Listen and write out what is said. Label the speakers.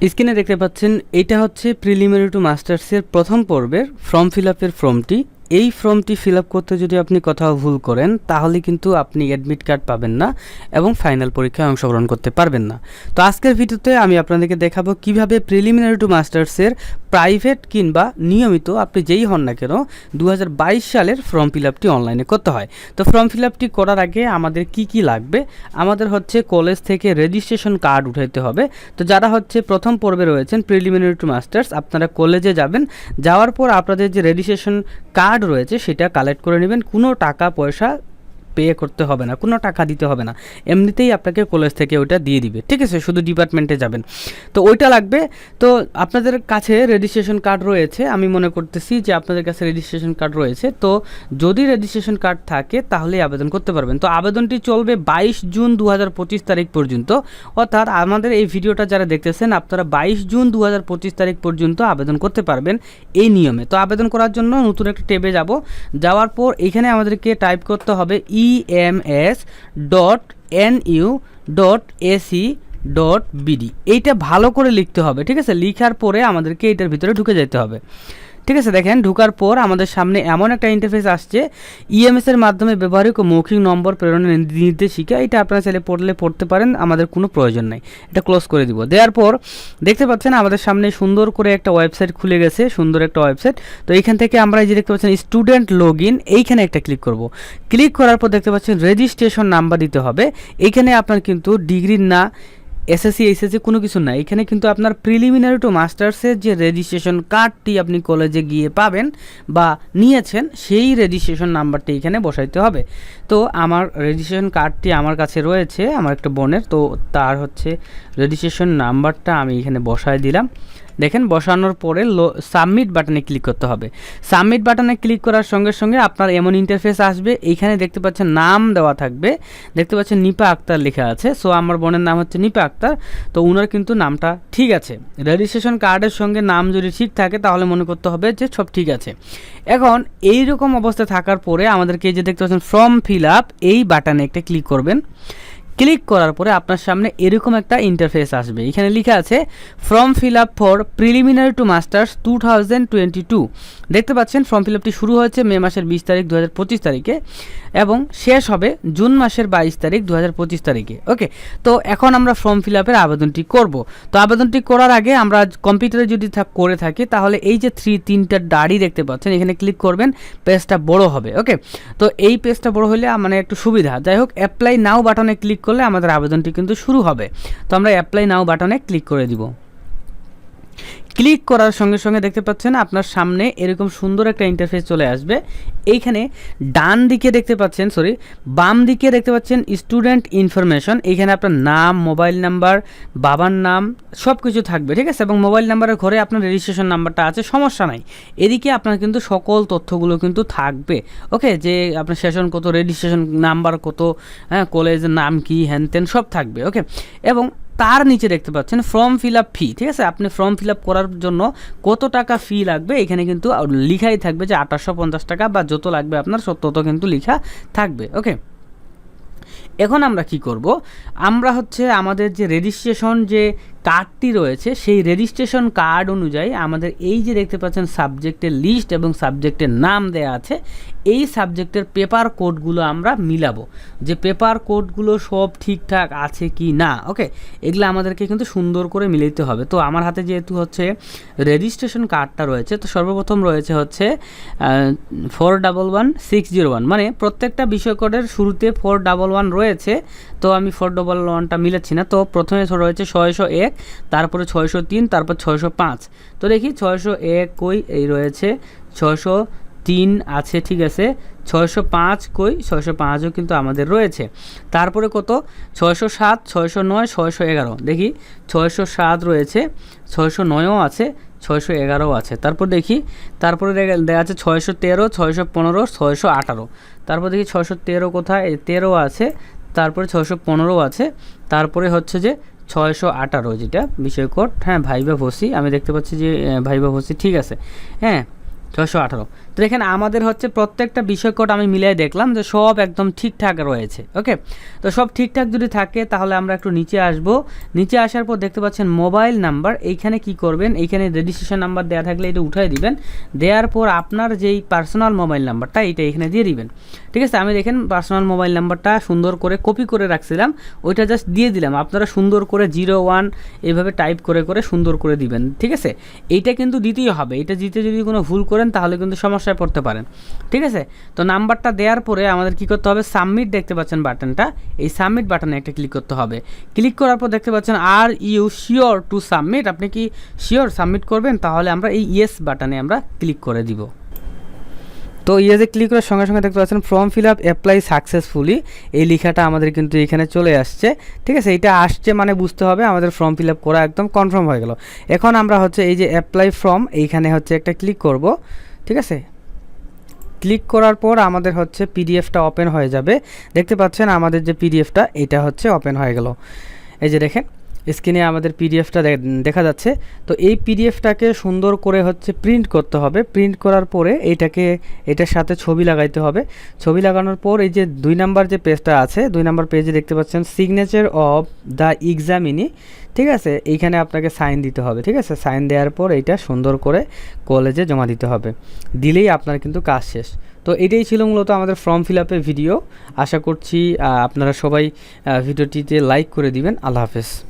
Speaker 1: স্ক্রিনে দেখতে পাচ্ছেন এটা হচ্ছে প্রিলিমিনারি টু মাস্টার্সের প্রথম পর্বের ফর্ম ফিল আপের ফর্মটি এই ফর্মটি ফিল আপ করতে যদি আপনি কোথাও ভুল করেন, তাহলে কিন্তু আপনি অ্যাডমিট কার্ড পাবেন না এবং ফাইনাল পরীক্ষায় অংশগ্রহণ করতে পারবেন না। তো আজকের ভিডিওতে আমি আপনাদেরকে দেখাবো কীভাবে প্রিলিমিনারি টু মাস্টার্সের প্রাইভেট কিংবা নিয়মিত আপনি যেই হন না কেন দু হাজার বাইশ সালের ফর্ম ফিল আপটি অনলাইনে করতে হয়। তো ফর্ম ফিল আপটি করার আগে আমাদের কি কি লাগবে? আমাদের হচ্ছে কলেজ থেকে রেজিস্ট্রেশন কার্ড উঠাইতে হবে। তো যারা হচ্ছে প্রথম পর্বে রয়েছেন প্রিলিমিনারি টু মাস্টার্স আপনারা কলেজে যাবেন। যাওয়ার পর আপনাদের যে রেজিস্ট্রেশন কার্ড রয়েছে সেটা কালেক্ট করে নেবেন। কোনো টাকা পয়সা পে করতে হবে না, কোনো টাকা দিতে হবে না। এমনিতেই আপনাকে কলেজ থেকে ওইটা দিয়ে দিবে। ঠিক আছে, শুধু ডিপার্টমেন্টে যাবেন। তো ওইটা লাগবে। তো আপনাদের কাছে রেজিস্ট্রেশন কার্ড রয়েছে। আমি মনে করতেছি যে আপনাদের কাছে রেজিস্ট্রেশন কার্ড রয়েছে। তো যদি রেজিস্ট্রেশন কার্ড থাকে, তাহলে আবেদন করতে পারবেন। তো আবেদনটি চলবে বাইশ জুন দু হাজার পঁচিশ তারিখ পর্যন্ত। অর্থাৎ আমাদের এই ভিডিওটা যারা দেখতেছেন, আপনারা বাইশ জুন দু হাজার পঁচিশ তারিখ পর্যন্ত আবেদন করতে পারবেন এই নিয়মে। তো আবেদন করার জন্য নতুন একটা টেবে যাব। যাওয়ার পর এখানে আমাদেরকে টাইপ করতে হবে EMS dot N U dot AC dot BD এইটা ভালো করে লিখতে হবে, ঠিক আছে? লিখার পরে আমাদেরকে এটার ভিতরে ঢুকে যেতে হবে। ঠিক আছে, দেখেন, ঢুকার পর আমাদের সামনে এমন একটা ইন্টারফেস আসছে। ইএমএস এর মাধ্যমে ব্যবহারিক ও মৌখিক নম্বর প্রেরণের নির্দেশিকা, এটা আপনারা চাইলে পড়লে পড়তে পারেন, আমাদের কোনো প্রয়োজন নাই। এটা ক্লোজ করে দিব। দেওয়ার পর দেখতে পাচ্ছেন, আমাদের সামনে সুন্দর করে একটা ওয়েবসাইট খুলে গেছে, সুন্দর একটা ওয়েবসাইট তো এইখান থেকে আমরা এই যে দেখতে পাচ্ছেন স্টুডেন্ট লগ ইন এইখানে একটা ক্লিক করব। ক্লিক করার পর দেখতে পাচ্ছেন রেজিস্ট্রেশন নাম্বার দিতে হবে। এইখানে আপনার কিন্তু ডিগ্রির না এসএসসি এসএসসি কোনো কিছু না। এখানে কিন্তু আপনার প্রিলিমিনারি টু মাস্টার্সের যে রেজিস্ট্রেশন কার্ডটি আপনি কলেজে গিয়ে পাবেন বা নিয়েছেন, সেই রেজিস্ট্রেশন নাম্বারটি এখানে বসাইতে হবে। তো আমার রেজিস্ট্রেশন কার্ডটি আমার কাছে রয়েছে, আমার একটা বোনের, তো তার হচ্ছে রেজিস্ট্রেশন নাম্বারটা আমি এখানে বসায় দিলাম। দেখেন, বসানোর পরে সাবমিট বাটনে ক্লিক করতে হবে। সাবমিট বাটনে ক্লিক করার সঙ্গে সঙ্গে আপনার এমন ইন্টারফেস আসবে। এইখানে দেখতে পাচ্ছেন নাম দেওয়া থাকবে। দেখতে পাচ্ছেন নিপা আক্তার লেখা আছে। সো আমার বোনের নাম হচ্ছে নিপা আক্তার। তো উনার কিন্তু নামটা ঠিক আছে। রেজিস্ট্রেশন কার্ডের সঙ্গে নাম যদি ঠিক থাকে, তাহলে মনে করতে হবে যে সব ঠিক আছে। এখন এই রকম অবস্থা থাকার পরে আমাদেরকে যে দেখতে পাচ্ছেন ফর্ম ফিল আপ এই বাটনে একটা ক্লিক করবেন। ক্লিক করার পরে আপনার সামনে এরকম একটা ইন্টারফেস আসবে। এখানে লেখা আছে form fill up for preliminary to masters two thousand twenty two দেখতে পাচ্ছেন ফর্ম ফিল আপটি শুরু হয়েছে মে মাসের বিশ তারিখ দু হাজার পঁচিশ তারিখে। এবং শেষ হবে জুন মাসের বাইশ তারিখ দু হাজার পঁচিশ তারিখে। ওকে, তো এখন আমরা ফর্ম ফিল আপের আবেদনটি করব। তো আবেদনটি করার আগে আমরা কম্পিউটারে যদি করে থাকি, তাহলে এই যে থ্রি, তিনটা দাড়ি দেখতে পাচ্ছেন, এখানে ক্লিক করবেন, পেজটা বড় হবে, ওকে? তো এই পেজটা বড় হলে মানে একটু সুবিধা। যাই হোক, অ্যাপ্লাই নাও বাটনে ক্লিক করলে আমাদের আবেদনটি কিন্তু শুরু হবে। তো আমরা অ্যাপ্লাই নাও বাটনে ক্লিক করে দিব। ক্লিক করার সঙ্গে সঙ্গে দেখতে পাচ্ছেন আপনার সামনে এরকম সুন্দর একটা ইন্টারফেস চলে আসবে। এইখানে ডান দিকে দেখতে পাচ্ছেন সরি বাম দিকে দেখতে পাচ্ছেন স্টুডেন্ট ইনফরমেশন এইখানে আপনার নাম মোবাইল নাম্বার বাবার নাম সব কিছু থাকবে, ঠিক আছে? এবং মোবাইল নাম্বারের ঘরে আপনার রেজিস্ট্রেশন নাম্বারটা আছে, সমস্যা নাই। এদিকে আপনার কিন্তু সকল তথ্যগুলো কিন্তু থাকবে ওকে যে আপনার সেশন কত রেজিস্ট্রেশন নাম্বার কত হ্যাঁ কলেজের নাম কি হ্যান ত্যান সব থাকবে ওকে এবং তার নিচে দেখতে পাচ্ছেন ফর্ম ফিল আপ ফি ঠিক আছে? আপনি ফর্ম ফিল আপ করার জন্য কত টাকা ফি লাগবে? এখানে কিন্তু লিখাই থাকবে যে আঠাশশো পঞ্চাশ টাকা বা যত লাগবে আপনার তত কিন্তু লিখা থাকবে ওকে এখন আমরা কি করব? আমরা হচ্ছে আমাদের যে রেজিস্ট্রেশন যে কার্ডটি রয়েছে, সেই রেজিস্ট্রেশন কার্ড অনুযায়ী আমাদের এই যে দেখতে পাচ্ছেন সাবজেক্টের লিস্ট এবং সাবজেক্টের নাম দেয়া আছে, এই সাবজেক্টের পেপার কোডগুলো আমরা মিলাবো। যে পেপার কোডগুলো সব ঠিকঠাক আছে কি না ওকে এগুলো আমাদেরকে কিন্তু সুন্দর করে মিলাইতে হবে। তো আমার হাতে যেহেতু হচ্ছে রেজিস্ট্রেশন কার্ডটা রয়েছে, তো সর্বপ্রথম রয়েছে হচ্ছে four double one six zero one মানে প্রত্যেকটা বিষয় কোডের শুরুতে ফোর ডাবল ওয়ান রয়েছে, তো আমি ফোর ডাবল ওয়ানটা মিলাচ্ছি না। তো প্রথমে রয়েছে ছয়শো এক তারপরে ছয়শো তিন, তারপর ছয়শো পাঁচ। তো দেখি ছয়শো এক কই এই রয়েছে, ছয়শো তিন আছে, ঠিক আছে, ছয়শো পাঁচ কই, ছয়শো পাঁচও কিন্তু আমাদের রয়েছে। তারপরে কত? ছয়শো সাত, ছয়শো নয়, ছয়শো এগারো। দেখি, ছয়শো সাত রয়েছে, ছয়শো নয়ও আছে, ছয়শো এগারোও আছে। তারপর দেখি, তারপরে দেখা- যাচ্ছে ছয়শো তেরো, ছয়শো পনেরো, ছয়শো আঠারো। তারপর দেখি ছয়শো তেরো কোথায়? তেরো আছে, তারপরে ছয়শো পনেরো আছে, তারপরে হচ্ছে যে ছয়শো আঠারো যেটা, বিষয় কোড। হ্যাঁ ভাইবা ভসি, আমি দেখতে পাচ্ছি যে ভাইবা ভসি ঠিক আছে। হ্যাঁ ছশো আঠারো। তো দেখেন আমাদের হচ্ছে প্রত্যেকটা বিষয় কোড আমি মিলিয়ে দেখলাম যে সব একদম ঠিকঠাক রয়েছে, ওকে? তো সব ঠিকঠাক যদি থাকে তাহলে আমরা একটু নিচে আসব। নিচে আসার পর দেখতে পাচ্ছেন মোবাইল নাম্বার, এইখানে কি করবেন? এইখানে রেজিস্ট্রেশন নাম্বার দেওয়া থাকলে এটা উঠাই দিবেন। দেওয়ার পর আপনার যেই পার্সোনাল মোবাইল নাম্বারটা, এইটা এখানে দিয়ে দিবেন। ঠিক আছে, আমি দেখেন পার্সোনাল মোবাইল নাম্বারটা সুন্দর করে কপি করে রাখছিলাম। ওইটা জাস্ট দিয়ে দিলাম। আপনারা সুন্দর করে জিরো ওয়ান এইভাবে টাইপ করে করে সুন্দর করে দিবেন। ঠিক আছে? এইটা কিন্তু দিতেই হবে। এটা দিতে যদি কোনো ভুল করেন, তাহলে কিন্তু সমস্যায় পড়তে পারেন। ঠিক আছে? তো নাম্বারটা দেওয়ার পরে আমাদের কি করতে হবে? সাবমিট দেখতে পাচ্ছেন বাটনটা। এই সাবমিট বাটনে একটা ক্লিক করতে হবে। ক্লিক করার পর দেখতে পাচ্ছেন are you sure to submit আপনি কি শিওর সাবমিট করবেন? তাহলে আমরা এই ইয়েস বাটনে আমরা ক্লিক করে দিব। তো ইয়েজে ক্লিক করার সঙ্গে সঙ্গে দেখতে পাচ্ছেন form fill up apply successfully এই লেখাটা আমাদের কিন্তু এখানে চলে আসছে। ঠিক আছে এটা আসছে মানে বুঝতে হবে, আমাদের ফর্ম ফিল আপ করা একদম কনফার্ম হয়ে গেল। এখন আমরা হচ্ছে এই যে অ্যাপ্লাই ফর্ম এইখানে হচ্ছে একটা ক্লিক করব। ঠিক আছে? ক্লিক করার পর আমাদের হচ্ছে পিডিএফটা ওপেন হয়ে যাবে। দেখতে পাচ্ছেন আমাদের যে পিডিএফটা এটা হচ্ছে ওপেন হয়ে গেল। এই যে দেখেন স্ক্রিনে আমাদের পিডিএফটা দেখা যাচ্ছে। তো এই পিডিএফটাকে সুন্দর করে হচ্ছে প্রিন্ট করতে হবে। প্রিন্ট করার পরে এইটাকে এটার সাথে ছবি লাগাইতে হবে। ছবি লাগানোর পর এই যে দুই নাম্বার যে পেজটা আছে, দুই নাম্বার পেজে দেখতে পাচ্ছেন সিগনেচার অফ দ্য এক্সামিনি ঠিক আছে? এইখানে আপনাকে সাইন দিতে হবে। ঠিক আছে? সাইন দেওয়ার পর এইটা সুন্দর করে কলেজে জমা দিতে হবে। দিলেই আপনার কিন্তু কাজ শেষ। তো এটাই ছিল মূলত আমাদের ফর্ম ফিল আপের ভিডিও আশা করছি আপনারা সবাই ভিডিওটিতে লাইক করে দিবেন। আল্লাহ হাফেজ।